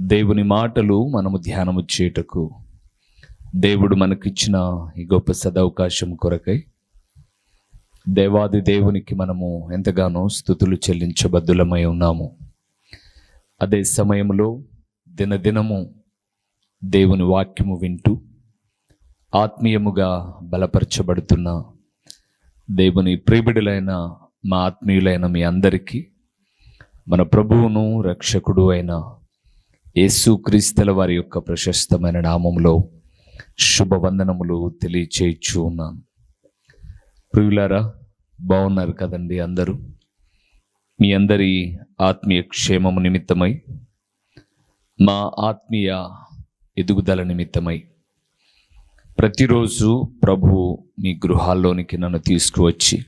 దేవుని మాటలు మనము ధ్యానము చేయుటకు. దేవుడు మనకిచ్చిన ఈ గొప్ప సదవకాశం కొరకై దేవాది దేవునికి మనము ఎంతగానో స్థుతులు చెల్లించబద్దులమై ఉన్నాము. అదే సమయంలో దినదినము దేవుని వాక్యము వింటూ ఆత్మీయముగా బలపరచబడుతున్న దేవుని ప్రియబిడులైన మా ఆత్మీయులైన మీ అందరికీ మన ప్రభువును రక్షకుడు అయిన యేసుక్రీస్తుల వారి యొక్క ప్రశస్తమైన నామంలో శుభవందనములు తెలియచేయచ్చు ఉన్నాను. ప్రియులారా బాగున్నారు కదండి అందరూ? మీ అందరి ఆత్మీయ క్షేమము నిమిత్తమై మా ఆత్మీయ ఎదుగుదల నిమిత్తమై ప్రతిరోజు ప్రభు మీ గృహాల్లోనికి నన్ను తీసుకువచ్చి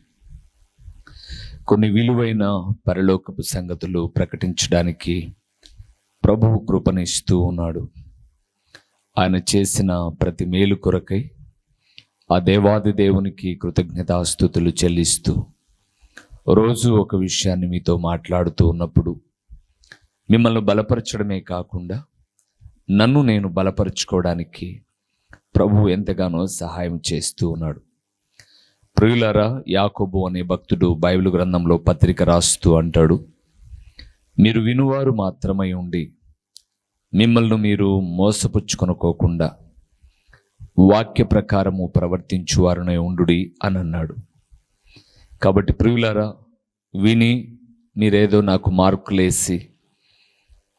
కొన్ని విలువైన పరలోకపు సంగతులు ప్రకటించడానికి ప్రభువు కృపనిస్తూ ఉన్నాడు. ఆయన చేసిన ప్రతి మేలు కొరకై ఆ దేవాది దేవునికి కృతజ్ఞతాస్థుతులు చెల్లిస్తూ రోజు ఒక విషయాన్ని మీతో మాట్లాడుతూ ఉన్నప్పుడు మిమ్మల్ని బలపరచడమే కాకుండా నన్ను నేను బలపరుచుకోవడానికి ప్రభు ఎంతగానో సహాయం చేస్తూ ఉన్నాడు. ప్రియులరా యాకోబు అనే భక్తుడు బైబిల్ గ్రంథంలో పత్రిక రాస్తూ అంటాడు మీరు వినువారు మాత్రమై ఉండి మిమ్మల్ని మీరు మోసపుచ్చుకొనుకోకుండా వాక్య ప్రకారము ప్రవర్తించువారనే ఉండుడి అని అన్నాడు. కాబట్టి ప్రియులారా విని మీరేదో నాకు మార్కులేసి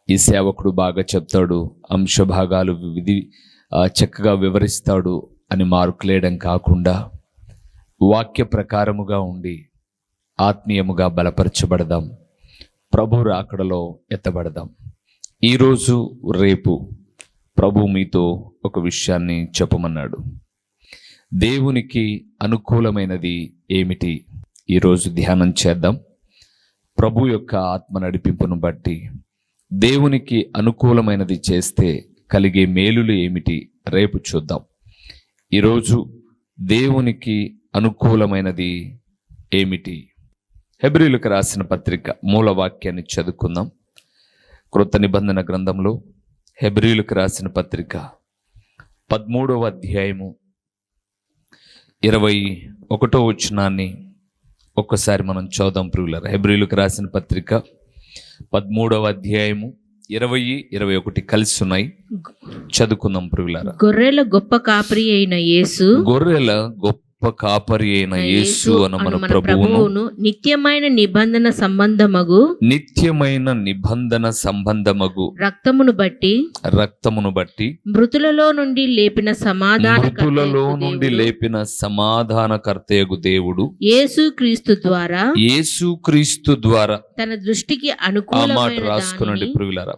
ఈ సేవకుడు బాగా చెప్తాడు అంశభాగాలు విధి చక్కగా వివరిస్తాడు అని మార్కులేయడం కాకుండా వాక్య ప్రకారముగా ఉండి ఆత్మీయముగా బలపరచబడదాం. ప్రభు రాకడలో ఎత్తబడదాం. ఈరోజు రేపు ప్రభు మీతో ఒక విషయాన్ని చెప్పమన్నాడు. దేవునికి అనుకూలమైనది ఏమిటి? ఈరోజు ధ్యానం చేద్దాం. ప్రభు యొక్క ఆత్మ నడిపింపును బట్టి దేవునికి అనుకూలమైనది చేస్తే కలిగే మేలులు ఏమిటి? రేపు చూద్దాం. ఈరోజు దేవునికి అనుకూలమైనది ఏమిటి? హెబ్రిలకు రాసిన పత్రిక మూల వాక్యాన్ని చదువుకుందాం. కృత నిబంధన గ్రంథంలో హెబ్రిలకు రాసిన పత్రిక పదమూడవ అధ్యాయము ఇరవై ఒకటో వచనాన్ని ఒక్కసారి మనం చదుదాం ప్రియులర్. హెబ్రిలకు రాసిన పత్రిక పదమూడవ అధ్యాయము ఇరవై ఇరవై ఒకటి కలిసి ఉన్నాయి. చదువుకుందాం ప్రియులారా. గొర్రెల గొప్ప కాపరి అయిన యేసు గొర్రెల గొప్ప కాపరి అయిన యేసు అన్న మన ప్రభువును. నిత్యమైన నిబంధన సంబంధమగు నిత్యమైన నిబంధన సంబంధమగు రక్తమును బట్టి రక్తమును బట్టి మృతులలో నుండి లేపిన సమాధాన మృతులలో నుండి లేపిన సమాధానకర్తయగు దేవుడు. యేసు క్రీస్తు ద్వారా యేసుక్రీస్తు ద్వారా తన దృష్టికి ఆ మాట రాసుకునండి ప్రియులారా.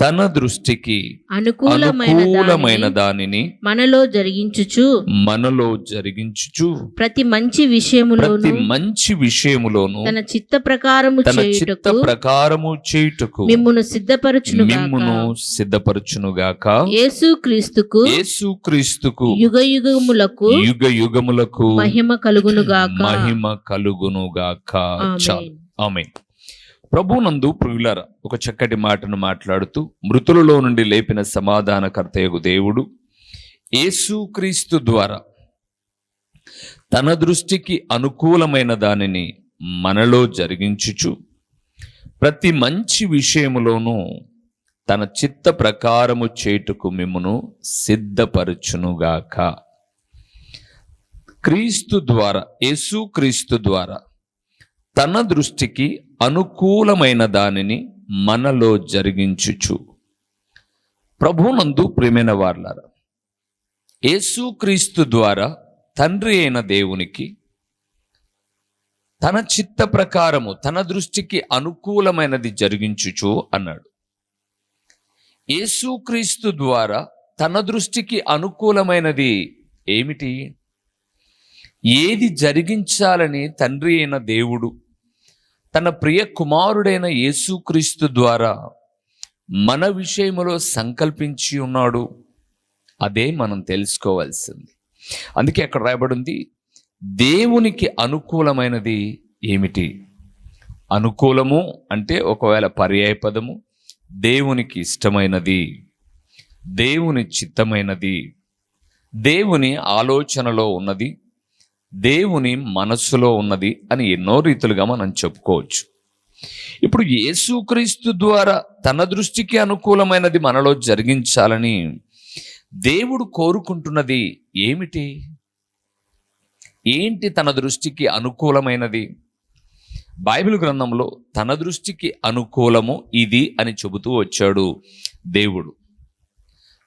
తన దృష్టికి అనుకూలమైన దానిని మనలో జరిగించుచు. మనలో జరిగించుచు. ప్రతి మంచి ప్రతి విషయములోను మంచి విషయములోను తన చిత్త ప్రకారము తన చిత్త ప్రకారము చేయుటకు మిమ్మును సిద్ధపరచును మిమ్మును సిద్ధపరచునుగాక. యేసు క్రీస్తుకు యేసుక్రీస్తుకు యుగ యుగములకు యుగ యుగములకు మహిమ కలుగునుగాక. మహిమ కలుగునుగాక. చాలు. ఆమేన్. ఆమె ప్రభునందు ప్రియులార ఒక చక్కటి మాటను మాట్లాడుతూ మృతులలో నుండి లేపిన సమాధానకర్తయగు దేవుడు యేసుక్రీస్తు ద్వారా తన దృష్టికి అనుకూలమైన దానిని మనలో జరిగించుచు ప్రతి మంచి విషయములోనూ తన చిత్త ప్రకారము చేటుకు మిమ్మును సిద్ధపరచునుగాక. క్రీస్తు ద్వారా యేసుక్రీస్తు ద్వారా తన దృష్టికి అనుకూలమైన దానిని మనలో జరిగించుచు. ప్రభునందు ప్రేమైన వార్లారా యేసుక్రీస్తు ద్వారా తండ్రి అయిన దేవునికి తన చిత్త ప్రకారము తన దృష్టికి అనుకూలమైనది జరిగించుచు అన్నాడు. యేసుక్రీస్తు ద్వారా తన దృష్టికి అనుకూలమైనది ఏమిటి? ఏది జరిగించాలని తండ్రి అయిన దేవుడు తన ప్రియ కుమారుడైన యేసుక్రీస్తు ద్వారా మన విషయములో సంకల్పించి ఉన్నాడు. అదే మనం తెలుసుకోవాల్సింది. అందుకే అక్కడ రాయబడింది దేవునికి అనుకూలమైనది ఏమిటి? అనుకూలము అంటే ఒకవేళ పర్యాయపదము దేవునికి ఇష్టమైనది దేవుని చిత్తమైనది దేవుని ఆలోచనలో ఉన్నది దేవుని మనస్సులో ఉన్నది అని ఎన్నో రీతులుగా మనం చెప్పుకోవచ్చు. ఇప్పుడు యేసుక్రీస్తు ద్వారా తన దృష్టికి అనుకూలమైనది మనలో జరిగించాలని దేవుడు కోరుకుంటున్నది ఏమిటి? ఏంటి తన దృష్టికి అనుకూలమైనది? బైబిల్ గ్రంథంలో తన దృష్టికి అనుకూలము ఇది అని చెబుతూ వచ్చాడు దేవుడు.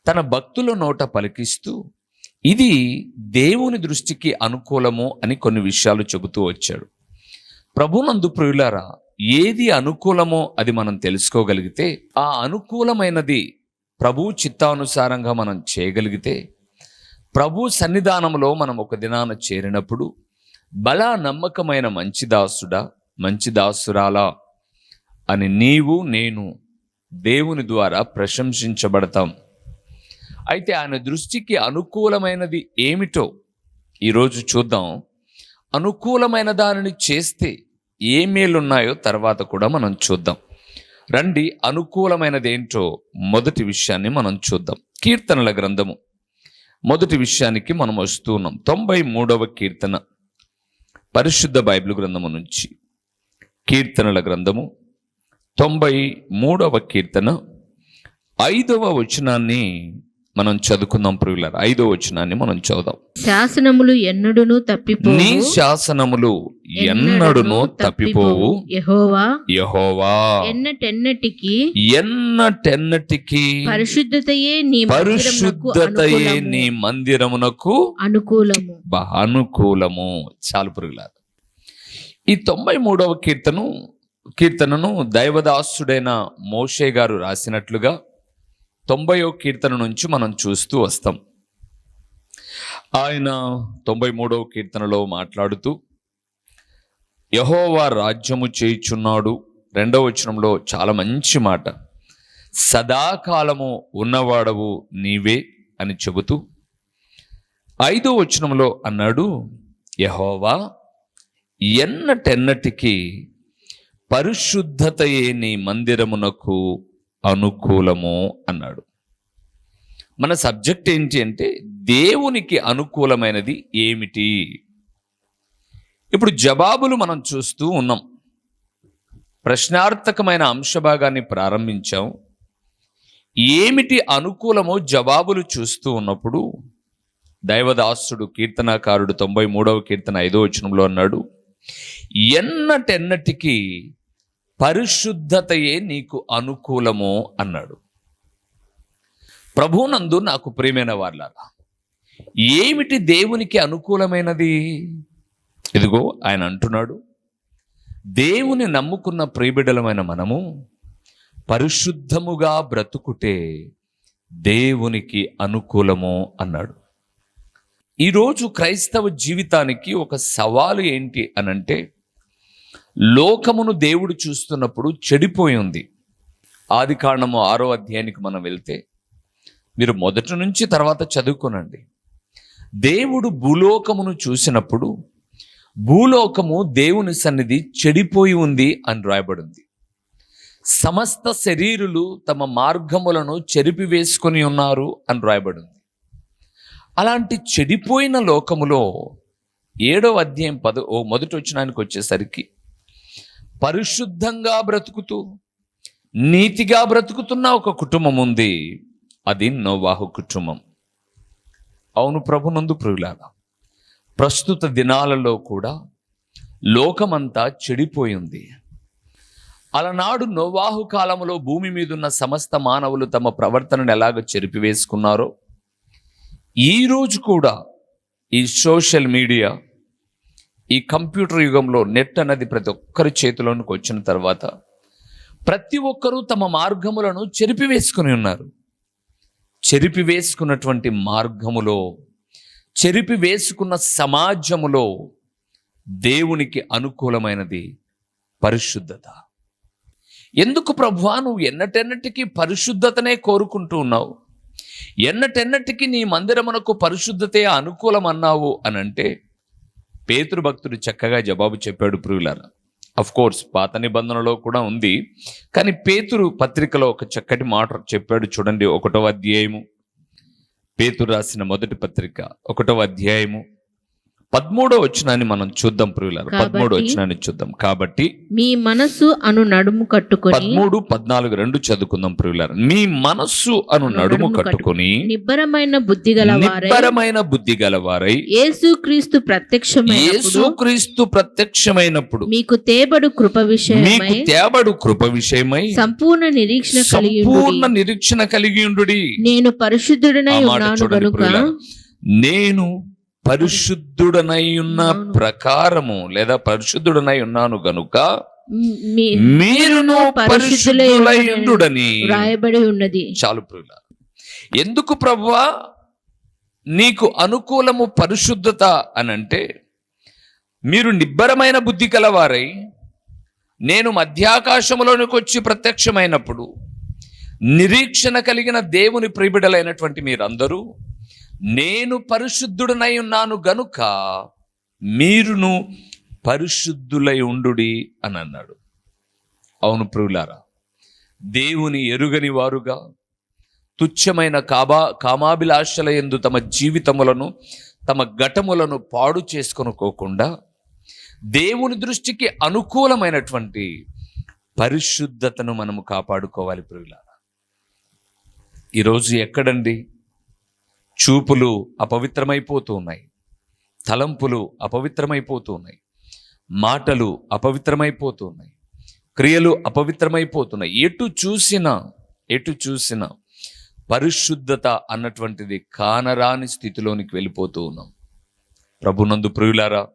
తన భక్తుల నోట పలికిస్తూ ఇది దేవుని దృష్టికి అనుకూలము అని కొన్ని విషయాలు చెబుతూ వచ్చాడు. ప్రభునందు ప్రియులారా ఏది అనుకూలమో అది మనం తెలుసుకోగలిగితే ఆ అనుకూలమైనది ప్రభు చిత్తానుసారంగా మనం చేయగలిగితే ప్రభు సన్నిధానంలో మనం ఒక దినాన చేరినప్పుడు బలా నమ్మకమైన మంచి దాసుడా మంచి దాసురాలా అని నీవు నేను దేవుని ద్వారా ప్రశంసించబడతాం. అయితే ఆయన దృష్టికి అనుకూలమైనది ఏమిటో ఈరోజు చూద్దాం. అనుకూలమైన దానిని చేస్తే ఏ మేలున్నాయో తర్వాత కూడా మనం చూద్దాం. రండి అనుకూలమైనది ఏంటో మొదటి విషయాన్ని మనం చూద్దాం. కీర్తనల గ్రంథము. మొదటి విషయానికి మనం వస్తూ ఉన్నాం. తొంభై మూడవ కీర్తన. పరిశుద్ధ బైబిల్ గ్రంథము నుంచి. కీర్తనల గ్రంథము. తొంభై మూడవ కీర్తన. ఐదవ వచనాన్ని మనం చదువుకుందాం ప్రియులారు. ఐదవ వచనాన్ని మనం చదువుదాం. శాసనములు ఎన్నడును తప్పిపోవు. నీ శాసనములు ఎన్నడును తప్పిపోవు. యెహోవా యహోవా. ఎన్నటెన్నటికి ఎన్నటెన్నటికి పరిశుద్ధతయే నీ పరిశుద్ధతయే అనుకూలము. నీ మందిరమునకు అనుకూలము. అనుకూలము. చాలు పురుగులారు ఈ తొంభై మూడవ కీర్తను కీర్తనను దైవదాసుడైన మోషే గారు రాసినట్లుగా తొంభయో కీర్తన నుంచి మనం చూస్తూ వస్తాం. ఆయన తొంభై మూడవ కీర్తనలో మాట్లాడుతూ యహోవా రాజ్యము చేయుచున్నాడు. రెండవ వచనంలో చాలా మంచి మాట. సదాకాలము ఉన్నవాడవు నీవే అని చెబుతూ ఐదో వచనంలో అన్నాడు యహోవా ఎన్నటెన్నటికి పరిశుద్ధతయే నీ మందిరమునకు అనుకూలము అన్నాడు. మన సబ్జెక్ట్ ఏంటి అంటే దేవునికి అనుకూలమైనది ఏమిటి? ఇప్పుడు జవాబులు మనం చూస్తూ ఉన్నాం. ప్రశ్నార్థకమైన అంశభాగాన్ని ప్రారంభించాం. ఏమిటి అనుకూలమో జవాబులు చూస్తూ ఉన్నప్పుడు దైవదాసుడు కీర్తనాకారుడు తొంభై మూడవ కీర్తన ఐదో వచనంలో అన్నాడు ఎన్నటెన్నటికి పరిశుద్ధతయే నీకు అనుకూలము అన్నాడు. ప్రభునందు నాకు ప్రియమైన వాళ్ళారా ఏమిటి దేవునికి అనుకూలమైనది? ఇదిగో ఆయన అంటున్నాడు దేవుని నమ్ముకున్న ప్రియబిడలమైన మనము పరిశుద్ధముగా బ్రతుకుటే దేవునికి అనుకూలము అన్నాడు. ఈరోజు క్రైస్తవ జీవితానికి ఒక సవాలు ఏంటి అనంటే లోకమును దేవుడు చూస్తున్నప్పుడు చెడిపోయి ఉంది. ఆది కారణము ఆరో అధ్యాయానికి మనం వెళ్తే మీరు మొదటి నుంచి తర్వాత చదువుకోనండి. దేవుడు భూలోకమును చూసినప్పుడు భూలోకము దేవుని సన్నిధి చెడిపోయి ఉంది అని రాయబడింది. సమస్త శరీరులు తమ మార్గములను చెరిపివేసుకొని ఉన్నారు అని రాయబడింది. అలాంటి చెడిపోయిన లోకములో ఏడో అధ్యాయం పద ఓ మొదటి వచ్చినానికి వచ్చేసరికి పరిశుద్ధంగా బ్రతుకుతూ నీతిగా బ్రతుకుతున్న ఒక కుటుంబం ఉంది. అది నోవాహు కుటుంబం. అవును ప్రభునందు ప్రియులారా ప్రస్తుత దినాలలో కూడా లోకమంతా చెడిపోయింది అలనాడు నోవాహు కాలంలో భూమి మీద ఉన్న సమస్త మానవులు తమ ప్రవర్తనను ఎలాగ చెరిపివేసుకున్నారో ఈ రోజు కూడా ఈ సోషల్ మీడియా ఈ కంప్యూటర్ యుగంలో నెట్ అన్నది ప్రతి ఒక్కరి చేతిలోనికి వచ్చిన తర్వాత ప్రతి ఒక్కరూ తమ మార్గములను చెరిపివేసుకుని ఉన్నారు. చెరిపివేసుకున్నటువంటి మార్గములో చెరిపి వేసుకున్న సమాజములో దేవునికి అనుకూలమైనది పరిశుద్ధత. ఎందుకు ప్రభువా? నువ్వు ఎన్నటెన్నటికీ పరిశుద్ధతనే కోరుకుంటూ ఉన్నావు. ఎన్నటెన్నటికీ నీ మందిరమునకు పరిశుద్ధతే అనుకూలం అన్నావు అని అంటే పేతురు భక్తుడు చక్కగా జవాబు చెప్పాడు ప్రియులారా. అఫ్ కోర్స్ పాత నిబంధనలో కూడా ఉంది. కానీ పేతురు పత్రికలో ఒక చక్కటి మాట చెప్పాడు చూడండి ఒకటో అధ్యాయము. పేతురు రాసిన మొదటి పత్రిక ఒకటో అధ్యాయము. పదమూడో వచ్చినాన్ని మనం చూద్దాం ప్రియులారా. పదమూడో వచ్చినాన్ని చూద్దాం. కాబట్టి మీ మనస్సు అను నడుము కట్టుకొని పదమూడు పద్నాలుగు రెండు చదువుకుందాం ప్రియులారా. మీ మనస్సు అను నడుము కట్టుకొని నిబ్బరమైన బుద్ధి గలవారై నిబ్బరమైన బుద్ధి యేసుక్రీస్తు ప్రత్యక్షమైనప్పుడు యేసుక్రీస్తు ప్రత్యక్షమైనప్పుడు మీకు తేబడు కృప విషయమై మీకు తేబడు కృప విషయమై సంపూర్ణ నిరీక్షణ కలిగి సంపూర్ణ నిరీక్షణ కలిగి ఉండుడి. నేను పరిశుద్ధుడనై ఉన్నాను ప్రియులారా. నేను పరిశుద్ధుడనై ఉన్న. ప్రకారము లేదా పరిశుద్ధుడనై ఉన్నాను గనుక మీరును పరిశుద్ధులై ఉండుడని రాయబడి ఉన్నది చాలు ప్రియుల. ఎందుకు ప్రభువా? నీకు అనుకూలము పరిశుద్ధత అని అంటే మీరు నిబ్బరమైన బుద్ధి కలవారై నేను మధ్యాకాశములోనికి వచ్చి ప్రత్యక్షమైనప్పుడు నిరీక్షణ కలిగిన దేవుని ప్రియబిడలైనటువంటి మీరందరూ నేను పరిశుద్ధుడనై ఉన్నాను గనుక మీరును పరిశుద్ధులై ఉండుడి అని అన్నాడు. అవును ప్రియులారా దేవుని ఎరుగని వారుగా తుచ్చమైన కాబా కామాభిలాషల ఎందు తమ జీవితములను తమ ఘటములను పాడు చేసుకొనుకోకుండా దేవుని దృష్టికి అనుకూలమైనటువంటి పరిశుద్ధతను మనము కాపాడుకోవాలి ప్రియులారా. ఈరోజు ఎక్కడండి? చూపులు అపవిత్రమైపోతూ ఉన్నాయి తలంపులు అపవిత్రమైపోతూ ఉన్నాయి మాటలు అపవిత్రమైపోతూ ఉన్నాయి క్రియలు అపవిత్రమైపోతున్నాయి. ఎటు చూసినా ఎటు చూసినా పరిశుద్ధత అన్నటువంటిది కానరాని స్థితిలోనికి వెళ్ళిపోతూ ఉన్నాం. ప్రభునందు ప్రియులారా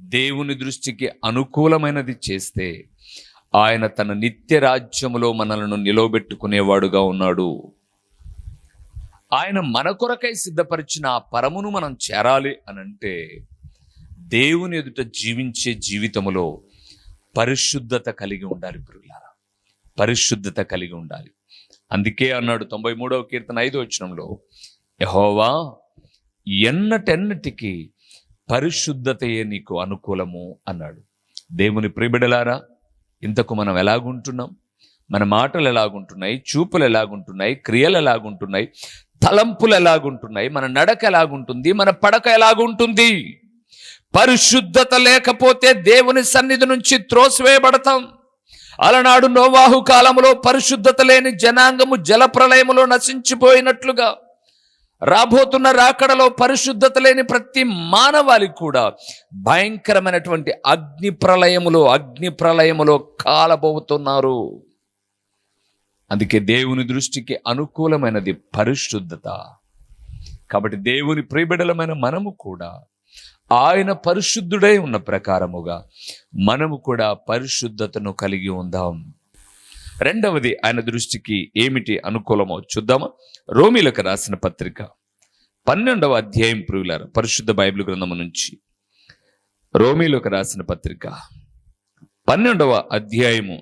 దేవుని దృష్టికి అనుకూలమైనది చేస్తే ఆయన తన నిత్య రాజ్యములో మనలను నిలవబెట్టుకునేవాడుగా ఉన్నాడు. ఆయన మన కొరకై సిద్ధపరిచిన ఆ పరమును మనం చేరాలి అని అంటే దేవుని ఎదుట జీవించే జీవితములో పరిశుద్ధత కలిగి ఉండాలి పురుగులారా పరిశుద్ధత కలిగి ఉండాలి. అందుకే అన్నాడు తొంభై మూడవ కీర్తన ఐదో వచ్చినంలో యహోవా ఎన్నటెన్నటికి పరిశుద్ధతయే నీకు అనుకూలము అన్నాడు. దేవుని ప్రిబిడలారా ఇంతకు మనం ఎలాగుంటున్నాం? మన మాటలు ఎలాగుంటున్నాయి? చూపులు ఎలాగుంటున్నాయి? క్రియలు ఎలాగుంటున్నాయి? తలంపులు ఎలాగుంటున్నాయి? మన నడక ఎలాగుంటుంది? మన పడక ఎలాగుంటుంది? పరిశుద్ధత లేకపోతే దేవుని సన్నిధి నుంచి త్రోసివేయబడతాం. అలనాడు నోవాహు కాలములో పరిశుద్ధత లేని జనాంగము జల ప్రళయములో నశించిపోయినట్లుగా రాబోతున్న రాకడలో పరిశుద్ధత లేని ప్రతి మానవాళికి కూడా భయంకరమైనటువంటి అగ్ని ప్రళయములో అగ్ని ప్రళయములో కాలబోతున్నారు. అందుకే దేవుని దృష్టికి అనుకూలమైనది పరిశుద్ధత. కాబట్టి దేవుని ప్రియబిడలమైన మనము కూడా ఆయన పరిశుద్ధుడై ఉన్న ప్రకారముగా మనము కూడా పరిశుద్ధతను కలిగి ఉందాం. రెండవది ఆయన దృష్టికి ఏమిటి అనుకూలమో చూద్దామా? రోమిలకు రాసిన పత్రిక పన్నెండవ అధ్యాయం ప్రియులారు పరిశుద్ధ బైబిల్ గ్రంథము నుంచి. రోమిలకు రాసిన పత్రిక పన్నెండవ అధ్యాయము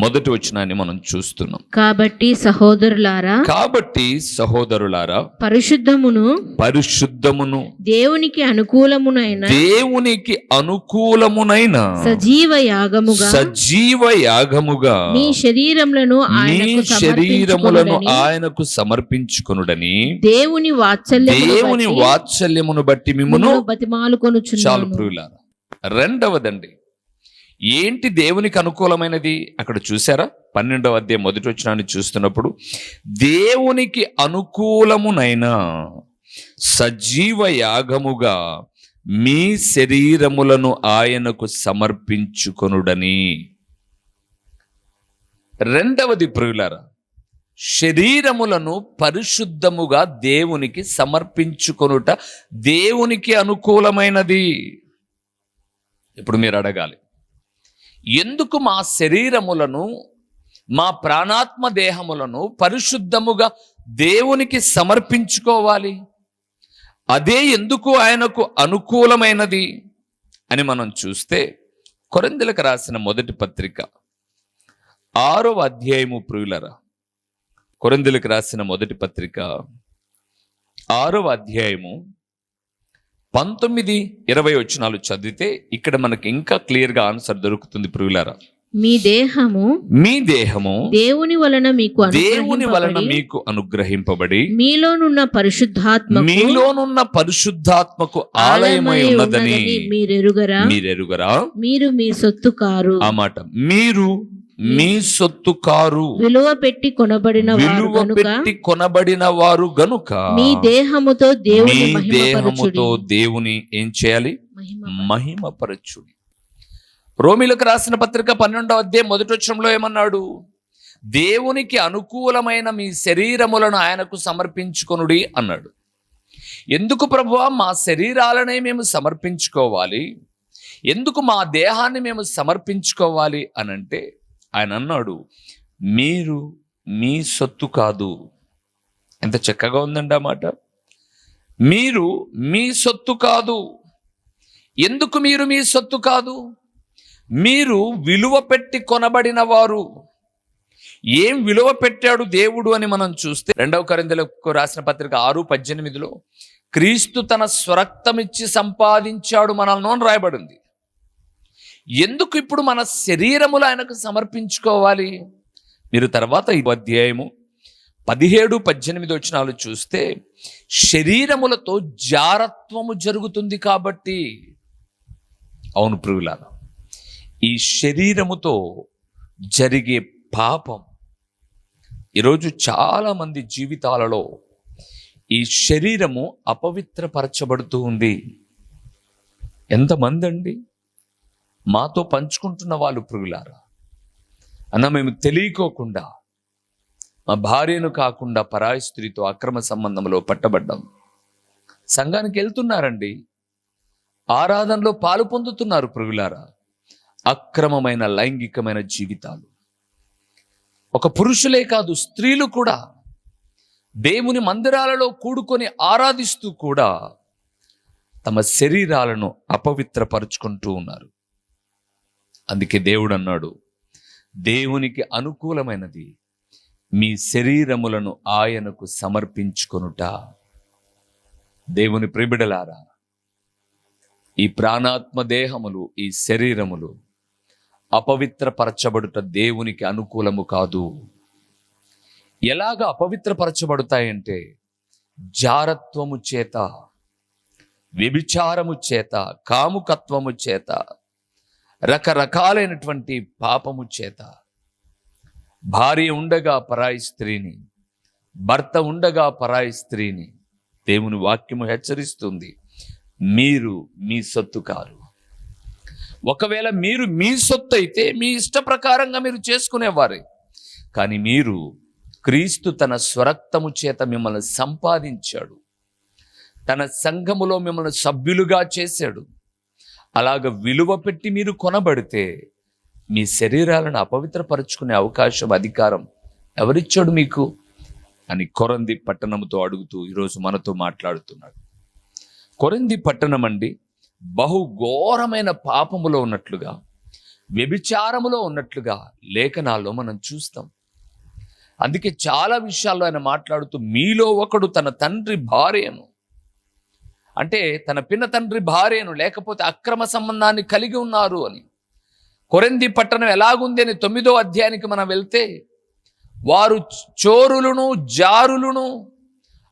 మొదటి వచనాన్ని మనం చూస్తున్నాం. కాబట్టి సహోదరులారా కాబట్టి సహోదరులారా పరిశుద్ధమును పరిశుద్ధమును దేవునికి అనుకూలమునైన దేవునికి అనుకూలమునైన సజీవ యాగముగా సజీవ యాగముగా మీ శరీరములను మీ శరీరములను ఆయనకు సమర్పించుకొనుడని దేవుని వాత్సల్యమును దేవుని వాత్సల్యమును బట్టి మిమ్మును మిమ్మును చాలు ప్రియులారా. రెండవదండి ఏంటి దేవునికి అనుకూలమైనది? అక్కడ చూసారా పన్నెండవ అధ్యాయం మొదటి వచ్చినాన్ని చూస్తున్నప్పుడు దేవునికి అనుకూలమునైన సజీవ యాగముగా మీ శరీరములను ఆయనకు సమర్పించుకొనుడని. రెండవది ప్రియులారా శరీరములను పరిశుద్ధముగా దేవునికి సమర్పించుకొనుట దేవునికి అనుకూలమైనది. ఇప్పుడు మీరు అడగాలి ఎందుకు మా శరీరములను మా ప్రాణాత్మ దేహములను పరిశుద్ధముగా దేవునికి సమర్పించుకోవాలి? అదే ఎందుకు ఆయనకు అనుకూలమైనది అని మనం చూస్తే కొరందిలకు రాసిన మొదటి పత్రిక ఆరవ అధ్యాయము ప్రియులరా కొరిందులకు రాసిన మొదటి పత్రిక ఆరవ అధ్యాయము పంతొమ్మిది ఇరవై వచ్చినాలు చదివితే ఇక్కడ మనకి ఇంకా క్లియర్గా ఆన్సర్ దొరుకుతుంది ప్రియులారా. మీ దేహము మీ దేహము దేవుని వలన మీకు దేవుని వలన మీకు అనుగ్రహింపబడి మీలోనున్న పరిశుద్ధాత్మకు మీలోనున్న పరిశుద్ధాత్మకు ఆలయమై ఉన్నదని మీరెరుగరా? మీరెరుగరా? మీరు మీ సొత్తు కారు. ఆ మాట మీరు మీ సొత్తు కారు విలువ పెట్టి కొనబడిన విలువ గనుక పెట్టి కొనబడిన వారు గనుక మీ దేహముతో దేవుని మీ దేహముతో దేవుని ఏం చేయాలి? మహిమ మహిమపరచుడి. రోమిలకు రాసిన పత్రిక పన్నెండవ అధ్యాయం మొదటి వచ్చంలో ఏమన్నాడు? దేవునికి అనుకూలమైన మీ శరీరములను ఆయనకు సమర్పించుకొనుడి అన్నాడు. ఎందుకు ప్రభువా? మా శరీరాలనే మేము సమర్పించుకోవాలి. ఎందుకు మా దేహాన్ని మేము సమర్పించుకోవాలి అనంటే ఆయన అన్నాడు మీరు మీ సొత్తు కాదు. ఎంత చక్కగా ఉందండి ఆ మాట. మీరు మీ సొత్తు కాదు. ఎందుకు మీరు మీ సొత్తు కాదు? మీరు విలువ పెట్టి కొనబడిన వారు. ఏం విలువ పెట్టాడు దేవుడు అని మనం చూస్తే రెండవ కరిందలకు రాసిన పత్రిక ఆరు పద్దెనిమిదిలో క్రీస్తు తన స్వరక్తమిచ్చి సంపాదించాడు మనల్ని అని రాయబడింది. ఎందుకు ఇప్పుడు మన శరీరములు ఆయనకు సమర్పించుకోవాలి? మీరు తర్వాత ఈ అధ్యాయము పదిహేడు పద్దెనిమిది వచ్చినాలు చూస్తే శరీరములతో జారత్వము జరుగుతుంది కాబట్టి. అవును ప్రియులారా ఈ శరీరముతో జరిగే పాపం ఈరోజు చాలామంది జీవితాలలో ఈ శరీరము అపవిత్రపరచబడుతూ ఉంది. ఎంతమంది అండి మాతో పంచుకుంటున్న వాళ్ళు పురుగులారా? అన్న మేము తెలియకోకుండా మా భార్యను కాకుండా పరాయి స్త్రీతో అక్రమ సంబంధంలో పట్టబడ్డాం. సంఘానికి వెళ్తున్నారండి. ఆరాధనలో పాలు పొందుతున్నారు పురుగులారా. అక్రమమైన లైంగికమైన జీవితాలు. ఒక పురుషులే కాదు స్త్రీలు కూడా దేవుని మందిరాలలో కూడుకొని ఆరాధిస్తూ కూడా తమ శరీరాలను అపవిత్రపరుచుకుంటూ ఉన్నారు. అందుకే దేవుడు అన్నాడు దేవునికి అనుకూలమైనది మీ శరీరములను ఆయనకు సమర్పించుకొనుట. దేవుని ప్రిబిడలారా ఈ ప్రాణాత్మ దేహములు ఈ శరీరములు అపవిత్రపరచబడుట దేవునికి అనుకూలము కాదు. ఎలాగ అపవిత్రపరచబడతాయంటే జారత్వము చేత వ్యభిచారము చేత కాముకత్వము చేత రకరకాలైనటువంటి పాపము చేత. భార్య ఉండగా పరాయి స్త్రీని భర్త ఉండగా పరాయి స్త్రీని దేవుని వాక్యము హెచ్చరిస్తుంది. మీరు మీ సొత్తు కారు. ఒకవేళ మీరు మీ సొత్తు అయితే మీ ఇష్ట ప్రకారంగా మీరు చేసుకునేవారే. కానీ మీరు క్రీస్తు తన స్వరక్తము చేత మిమ్మల్ని సంపాదించాడు. తన సంఘములో మిమ్మల్ని సభ్యులుగా చేశాడు. అలాగ విలువ పెట్టి మీరు కొనబడితే మీ శరీరాలను అపవిత్రపరచుకునే అవకాశం అధికారం ఎవరిచ్చాడు మీకు? అని కొరంది పట్టణముతో అడుగుతూ ఈరోజు మనతో మాట్లాడుతున్నాడు. కొరంది పట్టణం అండి బహు ఘోరమైన పాపములో ఉన్నట్లుగా వ్యభిచారములో ఉన్నట్లుగా లేఖనాల్లో మనం చూస్తాం. అందుకే చాలా విషయాల్లో ఆయన మాట్లాడుతూ మీలో ఒకడు తన తండ్రి భార్యను అంటే తన పిన్న తండ్రి భార్యను లేకపోతే అక్రమ సంబంధాన్ని కలిగి ఉన్నారు అని. కొరంది పట్టణం ఎలాగుంది అని తొమ్మిదో అధ్యాయానికి మనం వెళ్తే వారు చోరులను జారులను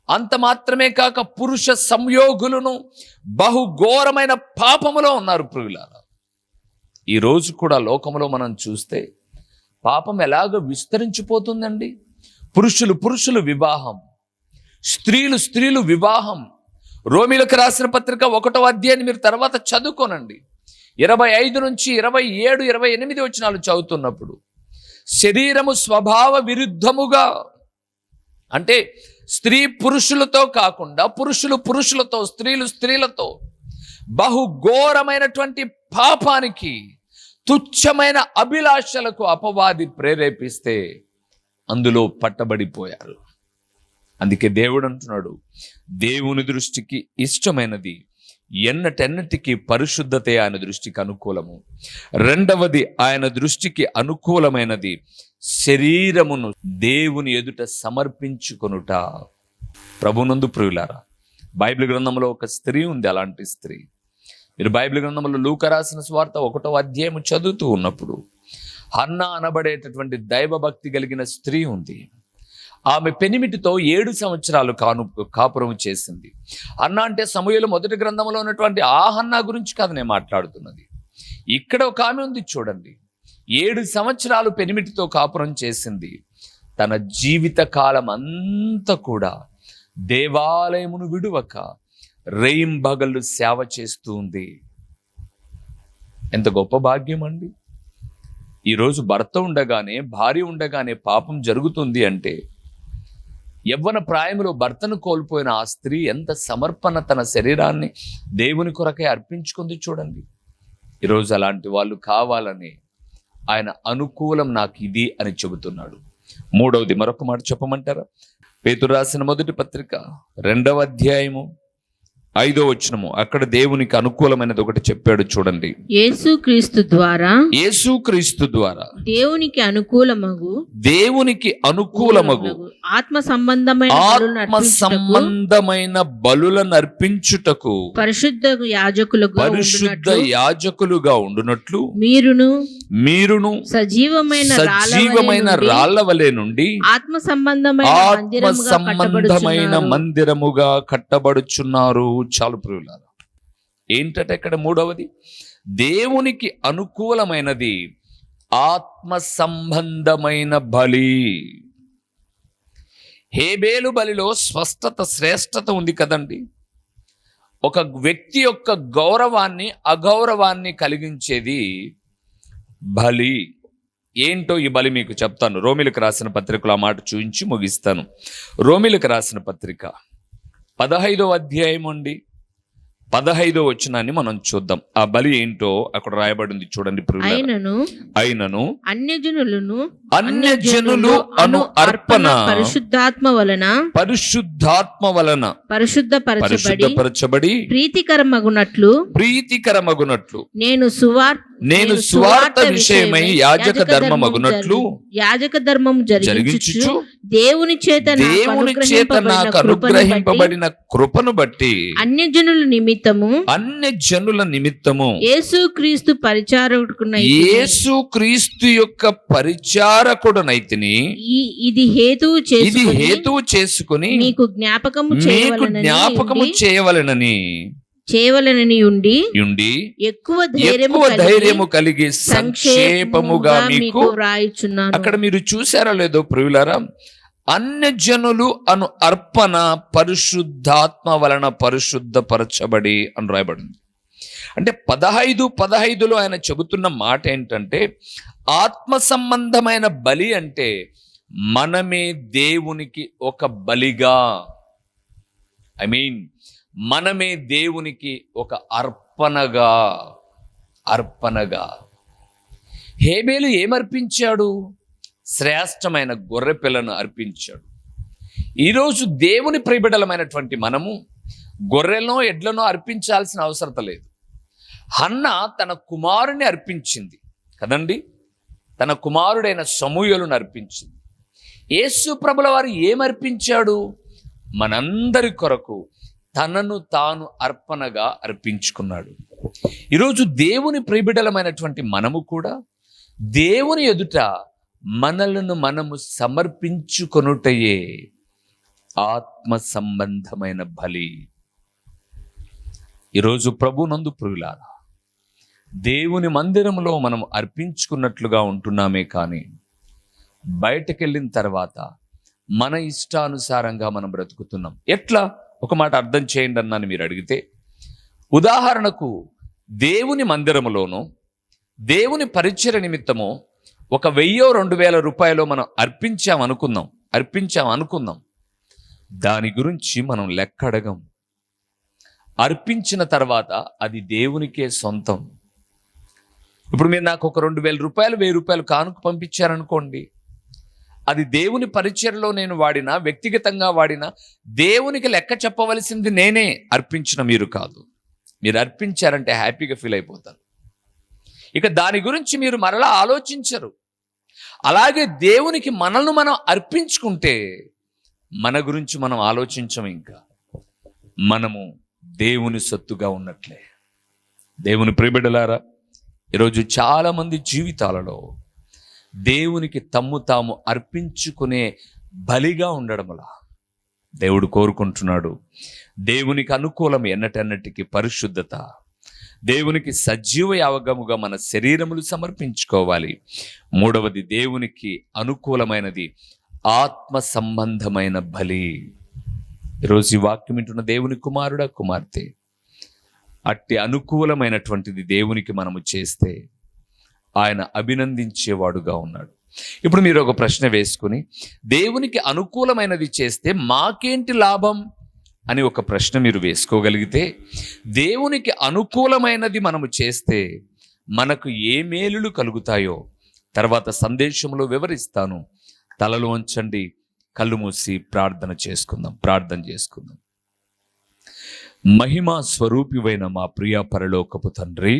అంత మాత్రమే కాక పురుష సంయోగులను బహుఘోరమైన పాపములో ఉన్నారు ప్రియులారా. ఈరోజు కూడా లోకంలో మనం చూస్తే పాపం ఎలాగ విస్తరించిపోతుందండి? పురుషులు పురుషులు వివాహం స్త్రీలు స్త్రీలు వివాహం రోమిలకు రాసిన పత్రిక ఒకటో అధ్యాయాన్ని మీరు తర్వాత చదువుకోనండి. ఇరవై ఐదు నుంచి ఇరవై ఏడు ఇరవై ఎనిమిది వచ్చినాలు చదువుతున్నప్పుడు శరీరము స్వభావ విరుద్ధముగా అంటే స్త్రీ పురుషులతో కాకుండా పురుషులు పురుషులతో స్త్రీలు స్త్రీలతో బహు ఘోరమైనటువంటి పాపానికి తుచ్చమైన అభిలాషలకు అపవాది ప్రేరేపిస్తే అందులో పట్టబడిపోయారు. అందుకే దేవుడు అంటున్నాడు దేవుని దృష్టికి ఇష్టమైనది ఎన్నటెన్నటికి పరిశుద్ధతే ఆయన దృష్టికి అనుకూలము. రెండవది ఆయన దృష్టికి అనుకూలమైనది శరీరమును దేవుని ఎదుట సమర్పించుకొనుట. ప్రభునందు ప్రియులారా బైబిల్ గ్రంథంలో ఒక స్త్రీ ఉంది అలాంటి స్త్రీ. మీరు బైబిల్ గ్రంథంలో లూక రాసిన స్వార్థ ఒకటో అధ్యాయం చదువుతూ ఉన్నప్పుడు హన్న అనబడేటటువంటి దైవభక్తి కలిగిన స్త్రీ ఉంది. ఆమె పెనిమిటితో ఏడు సంవత్సరాలు కాను కాపురం చేసింది. అన్న అంటే సమూహలు మొదటి గ్రంథంలో ఉన్నటువంటి ఆ గురించి కాదు నేను మాట్లాడుతున్నది. ఇక్కడ ఒక ఆమె ఉంది చూడండి. ఏడు సంవత్సరాలు పెనిమిటితో కాపురం చేసింది. తన జీవిత కాలం అంతా కూడా దేవాలయమును విడువక రేయింబగళ్ళు సేవ చేస్తూ ఉంది. ఎంత గొప్ప భాగ్యం అండి. ఈరోజు భర్త ఉండగానే భార్య ఉండగానే పాపం జరుగుతుంది అంటే యవ్వన ప్రాయంలో భర్తను కోల్పోయిన ఆ స్త్రీ ఎంత సమర్పణ తన శరీరాన్ని దేవుని కొరకే అర్పించుకుంది చూడండి. ఈరోజు అలాంటి వాళ్ళు కావాలని ఆయన అనుకూలం నాకు ఇది అని చెబుతున్నాడు. మూడవది మరొక మాట చెప్పమంటారా? పేతురు రాసిన మొదటి పత్రిక రెండవ అధ్యాయము ఐదో వచనము. అక్కడ దేవునికి అనుకూలమైనది ఒకటి చెప్పాడు చూడండి. యేసుక్రీస్తు ద్వారా యేసుక్రీస్తు ద్వారా దేవునికి అనుకూలమగు దేవునికి అనుకూలమగు ఆత్మ సంబంధమైన ఆత్మ అర్పించుటకు సంబంధమైన బలులను అర్పించుటకు పరిశుద్ధ యాజకులుగా పరిశుద్ధ యాజకులుగా ఉండునట్లు మీరును మీరును సజీవమైన సజీవమైన రాళ్ళ వలె నుండి ఆత్మ సంబంధమైన ఆత్మ సంబంధమైన. మందిరముగా కట్టబడుచున్నారు. చాలు ప్రియులారా. ఏంటంటే ఇక్కడ మూడవది? దేవునికి అనుకూలమైనది ఆత్మ సంబంధమైన బలి. హేబేలు బలిలో స్పష్టత శ్రేష్టత ఉంది కదండి. ఒక వ్యక్తి యొక్క గౌరవాన్ని అగౌరవాన్ని కలిగించేది బలి. ఏంటో ఈ బలి మీకు చెప్తాను. రోమిలకు రాసిన పత్రికలో ఆ మాట చూపించి ముగిస్తాను. రోమిలకు రాసిన పత్రిక పదహైదో అధ్యాయం అండి పదహైదో వచనాన్ని మనం చూద్దాం ఆ బలి ఏంటో అక్కడ రాయబడింది చూడండి. అయినను అయినను అన్యజనులను అన్యజనులు అను అర్పణ. పరిశుద్ధాత్మ వలన పరిశుద్ధాత్మ వలన. పరిశుద్ధపరచబడి పరిశుద్ధపరచబడి ప్రీతికరమగునట్లు ప్రీతికరమగునట్లు. నేను సువార్ నేను సువార్త విషయమై యాజక ధర్మమగునట్లు యాజక ధర్మం జరిగించుచు. దేవుని చేత దేవుని చేత నాకు అనుగ్రహింపబడిన కృపను బట్టి బట్టి అన్యజనుల నిమిత్తము అన్య జనుల నిమిత్తము యేసు క్రీస్తు పరిచారకునై యేసు క్రీస్తు యొక్క పరిచారకుడనైతిని ఈ ఇది హేతువు ఇది హేతువు చేసుకుని మీకు జ్ఞాపకము మీకు జ్ఞాపకము చేయవలెనని చేయవలనని ఉండి ఉండి ఎక్కువ ఎక్కువ కలిగి ధైర్యము కలిగి సంక్షేపముగా మీకు మీకు వ్రాయిచున్నాను. అక్కడ మీరు చూసారో లేదో ప్రియులారా అన్యజనులు అను అర్పణ పరిశుద్ధాత్మ వలన పరిశుద్ధపరచబడి అని రాయబడింది. అంటే పదహైదు పదహైదులో ఆయన చెబుతున్న మాట ఏంటంటే ఆత్మ సంబంధమైన బలి అంటే మనమే దేవునికి ఒక బలిగా. ఐ మీన్ మనమే దేవునికి ఒక అర్పణగా. అర్పణగా. హేబేలు ఏమర్పించాడు? శ్రేష్టమైన గొర్రె పిల్లను అర్పించాడు. ఈరోజు దేవుని ప్రిబిడలమైనటువంటి మనము గొర్రెలను ఎడ్లను అర్పించాల్సిన అవసరత లేదు. హన్న తన కుమారుని అర్పించింది. కదండి? తన కుమారుడైన సమూయలను అర్పించింది. యేసు ప్రభుల వారు ఏమర్పించాడు? మనందరి కొరకు తనను తాను అర్పణగా అర్పించుకున్నాడు. ఈరోజు దేవుని ప్రిబిడలమైనటువంటి మనము కూడా దేవుని ఎదుట మనలను మనము సమర్పించుకొనుటయే ఆత్మ సంబంధమైన బలి. ఈరోజు ప్రభునందు పురుగులారా దేవుని మందిరంలో మనం అర్పించుకున్నట్లుగా ఉంటున్నామే కానీ బయటకెళ్ళిన తర్వాత మన ఇష్టానుసారంగా మనం బ్రతుకుతున్నాం. ఎట్లా? ఒక మాట అర్థం చేయండి అన్నాను మీరు అడిగితే ఉదాహరణకు దేవుని మందిరములోనూ దేవుని పరిచయ నిమిత్తమో ఒక వెయ్యో రెండు వేల రూపాయలు మనం అర్పించాం అనుకుందాం అర్పించాం అనుకుందాం దాని గురించి మనం లెక్కడగం. అర్పించిన తర్వాత అది దేవునికే సొంతం. ఇప్పుడు మీరు నాకు ఒక రెండు వేల రూపాయలు వెయ్యి రూపాయలు కానుక పంపించారనుకోండి అది దేవుని పరిచయలో నేను వాడినా వ్యక్తిగతంగా వాడినా దేవునికి లెక్క చెప్పవలసింది నేనే అర్పించిన మీరు కాదు. మీరు అర్పించారంటే హ్యాపీగా ఫీల్ అయిపోతారు. ఇక దాని గురించి మీరు మరలా ఆలోచించరు. అలాగే దేవునికి మనల్ని మనం అర్పించుకుంటే మన గురించి మనం ఆలోచించం ఇంకా. మనము దేవుని సొత్తుగా ఉన్నట్లే. దేవుని ప్రియబిడ్డలారా ఈరోజు చాలామంది జీవితాలలో దేవునికి తమ్ము తాము అర్పించుకునే బలిగా ఉండడంలా దేవుడు కోరుకుంటున్నాడు. దేవునికి అనుకూలం ఎన్నటన్నటికి పరిశుద్ధత. దేవునికి సజీవ యావగముగా మన శరీరములు సమర్పించుకోవాలి. మూడవది దేవునికి అనుకూలమైనది ఆత్మ సంబంధమైన బలి. ఈరోజు ఈ వాక్యం వింటున్న దేవుని కుమారుడా కుమార్తె అట్టి అనుకూలమైనటువంటిది దేవునికి మనము చేస్తే ఆయన అభినందించేవాడుగా ఉన్నాడు. ఇప్పుడు మీరు ఒక ప్రశ్న వేసుకుని దేవునికి అనుకూలమైనది చేస్తే మాకేంటి లాభం అని ఒక ప్రశ్న మీరు వేసుకోగలిగితే దేవునికి అనుకూలమైనది మనము చేస్తే మనకు ఏ మేలులు కలుగుతాయో తర్వాత సందేశంలో వివరిస్తాను. తలలు ఉంచండి కళ్ళు మూసి ప్రార్థన చేసుకుందాం ప్రార్థన చేసుకుందాం. మహిమా స్వరూపివైన మా ప్రియ పరలోకపు తండ్రి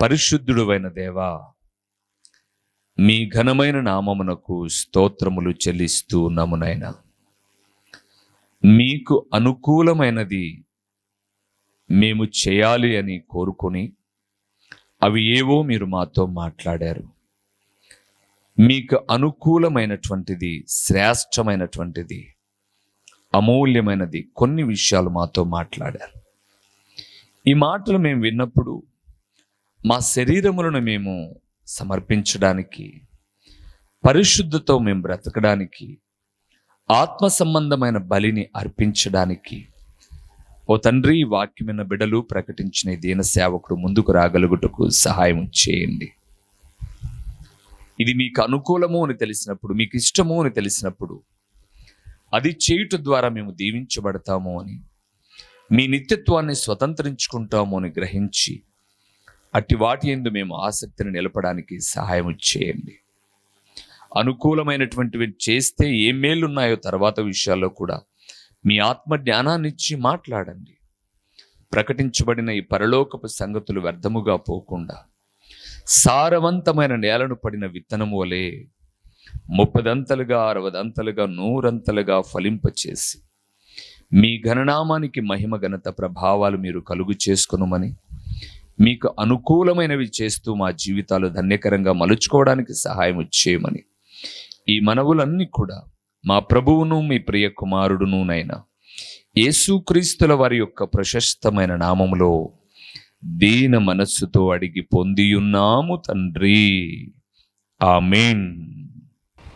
పరిశుద్ధుడువైన దేవా మీ ఘనమైన నామమునకు స్తోత్రములు చెల్లిస్తూ నమునైన మీకు అనుకూలమైనది మేము చేయాలి అని కోరుకొని అవి ఏవో మీరు మాతో మాట్లాడారు. మీకు అనుకూలమైనటువంటిది శ్రేష్టమైనటువంటిది అమూల్యమైనది. కొన్ని విషయాలు మాతో మాట్లాడారు. ఈ మాటలు మేము విన్నప్పుడు మా శరీరములను మేము సమర్పించడానికి పరిశుద్ధతో మేము బ్రతకడానికి ఆత్మ సంబంధమైన బలిని అర్పించడానికి ఓ తండ్రి వాక్యమైన బిడలు ప్రకటించిన దీన సేవకుడు ముందుకు రాగలుగుటకు సహాయం చేయండి. ఇది మీకు అనుకూలము అని తెలిసినప్పుడు మీకు ఇష్టము అని తెలిసినప్పుడు అది చేయుట ద్వారా మేము దీవించబడతాము అని. మీ నిత్యత్వాన్ని స్వతంత్రించుకుంటాము అని గ్రహించి అట్టి వాటి ఎందు మేము ఆసక్తిని నిలపడానికి సహాయం చేయండి. అనుకూలమైనటువంటివి చేస్తే ఏ మేలున్నాయో తర్వాత విషయాల్లో కూడా మీ ఆత్మ జ్ఞానాన్ని ఇచ్చి మాట్లాడండి. ప్రకటించబడిన ఈ పరలోకపు సంగతులు వ్యర్థముగా పోకుండా సారవంతమైన నేలను పడిన విత్తనము వలె ముప్పదంతలుగా అరవదంతలుగా నూరంతలుగా ఫలింపచేసి మీ ఘననామానికి మహిమ ఘనత ప్రభావాలు మీరు కలుగు చేసుకునుమని మీకు అనుకూలమైనవి చేస్తూ మా జీవితాలు ధన్యకరంగా మలుచుకోవడానికి సహాయం చేయమని ఈ మనవులన్నీ కూడా మా ప్రభువును మీ ప్రియ కుమారుడునునైనా యేసుక్రీస్తుల వారి యొక్క ప్రశస్తమైన నామములో దీన మనస్సుతో అడిగి పొందియున్నాము తండ్రి. ఆమెన్.